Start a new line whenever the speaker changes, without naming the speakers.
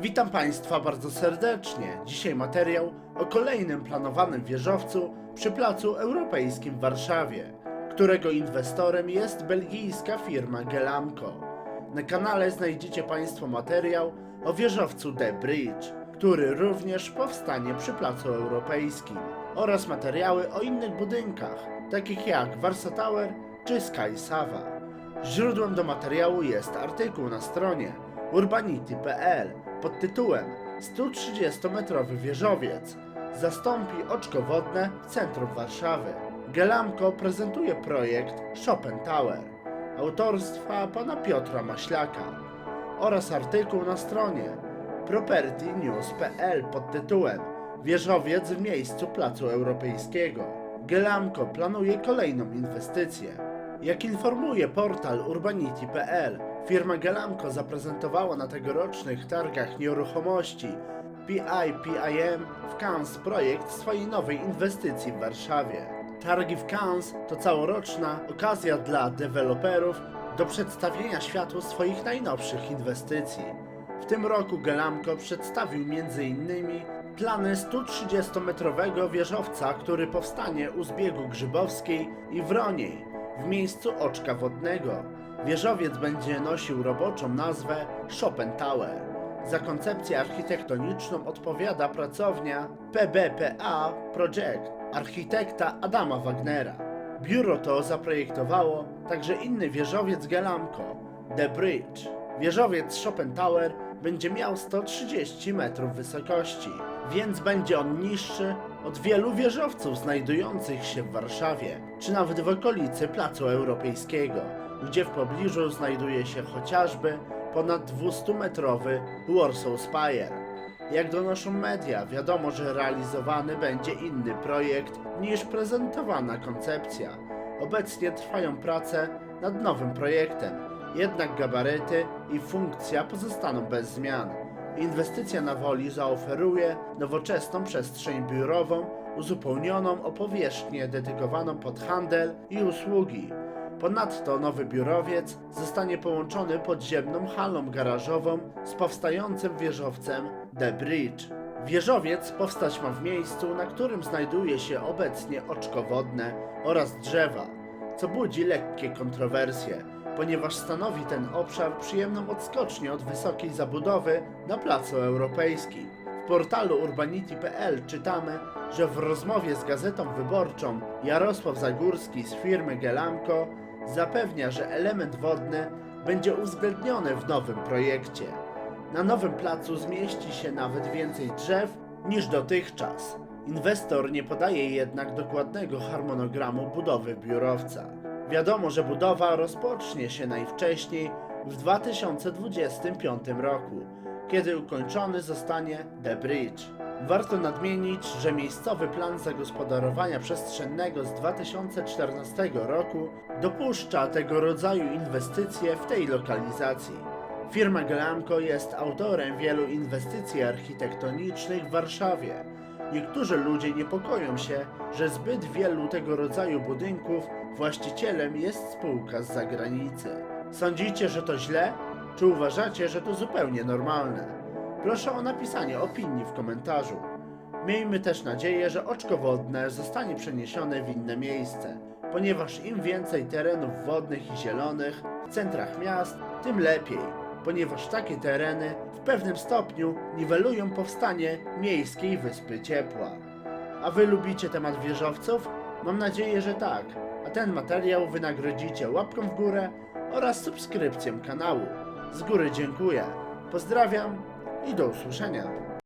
Witam Państwa bardzo serdecznie. Dzisiaj materiał o kolejnym planowanym wieżowcu przy Placu Europejskim w Warszawie, którego inwestorem jest belgijska firma Gelamco. Na kanale znajdziecie Państwo materiał o wieżowcu The Bridge, który również powstanie przy Placu Europejskim oraz materiały o innych budynkach, takich jak Warsa Tower czy Sky Sava. Źródłem do materiału jest artykuł na stronie urbanity.pl pod tytułem 130-metrowy wieżowiec zastąpi oczko wodne w centrum Warszawy. Gelamco prezentuje projekt Chopin Tower autorstwa pana Piotra Maślaka oraz artykuł na stronie propertynews.pl pod tytułem Wieżowiec w miejscu Placu Europejskiego. Gelamco planuje kolejną inwestycję. Jak informuje portal urbanity.pl, firma Gelamco zaprezentowała na tegorocznych targach nieruchomości PIPIM w Cannes projekt swojej nowej inwestycji w Warszawie. Targi w Cannes to całoroczna okazja dla deweloperów do przedstawienia światu swoich najnowszych inwestycji. W tym roku Gelamco przedstawił m.in. plany 130-metrowego wieżowca, który powstanie u zbiegu Grzybowskiej i Wroniej, w miejscu oczka wodnego. Wieżowiec będzie nosił roboczą nazwę Chopin Tower. Za koncepcję architektoniczną odpowiada pracownia PBPA Project architekta Adama Wagnera. Biuro to zaprojektowało także inny wieżowiec Gelamco, The Bridge. Wieżowiec Chopin Tower będzie miał 130 metrów wysokości, więc będzie on niższy od wielu wieżowców znajdujących się w Warszawie, czy nawet w okolicy Placu Europejskiego, gdzie w pobliżu znajduje się chociażby ponad 200-metrowy Warsaw Spire. Jak donoszą media, wiadomo, że realizowany będzie inny projekt niż prezentowana koncepcja. Obecnie trwają prace nad nowym projektem, jednak gabaryty i funkcja pozostaną bez zmian. Inwestycja na woli zaoferuje nowoczesną przestrzeń biurową, uzupełnioną o powierzchnię dedykowaną pod handel i usługi. Ponadto nowy biurowiec zostanie połączony podziemną halą garażową z powstającym wieżowcem The Bridge. Wieżowiec powstać ma w miejscu, na którym znajduje się obecnie oczko wodne oraz drzewa, co budzi lekkie kontrowersje, ponieważ stanowi ten obszar przyjemną odskocznię od wysokiej zabudowy na Placu Europejskim. W portalu urbanity.pl czytamy, że w rozmowie z Gazetą Wyborczą Jarosław Zagórski z firmy Gelamco zapewnia, że element wodny będzie uwzględniony w nowym projekcie. Na nowym placu zmieści się nawet więcej drzew niż dotychczas. Inwestor nie podaje jednak dokładnego harmonogramu budowy biurowca. Wiadomo, że budowa rozpocznie się najwcześniej w 2025 roku, kiedy ukończony zostanie The Bridge. Warto nadmienić, że miejscowy plan zagospodarowania przestrzennego z 2014 roku dopuszcza tego rodzaju inwestycje w tej lokalizacji. Firma Glamco jest autorem wielu inwestycji architektonicznych w Warszawie. Niektórzy ludzie niepokoją się, że zbyt wielu tego rodzaju budynków właścicielem jest spółka z zagranicy. Sądzicie, że to źle, czy uważacie, że to zupełnie normalne? Proszę o napisanie opinii w komentarzu. Miejmy też nadzieję, że oczko wodne zostanie przeniesione w inne miejsce, ponieważ im więcej terenów wodnych i zielonych w centrach miast, tym lepiej, ponieważ takie tereny pewnym stopniu niwelują powstanie miejskiej wyspy ciepła. A wy lubicie temat wieżowców? Mam nadzieję, że tak. A ten materiał wynagrodzicie łapką w górę oraz subskrypcją kanału. Z góry dziękuję. Pozdrawiam i do usłyszenia.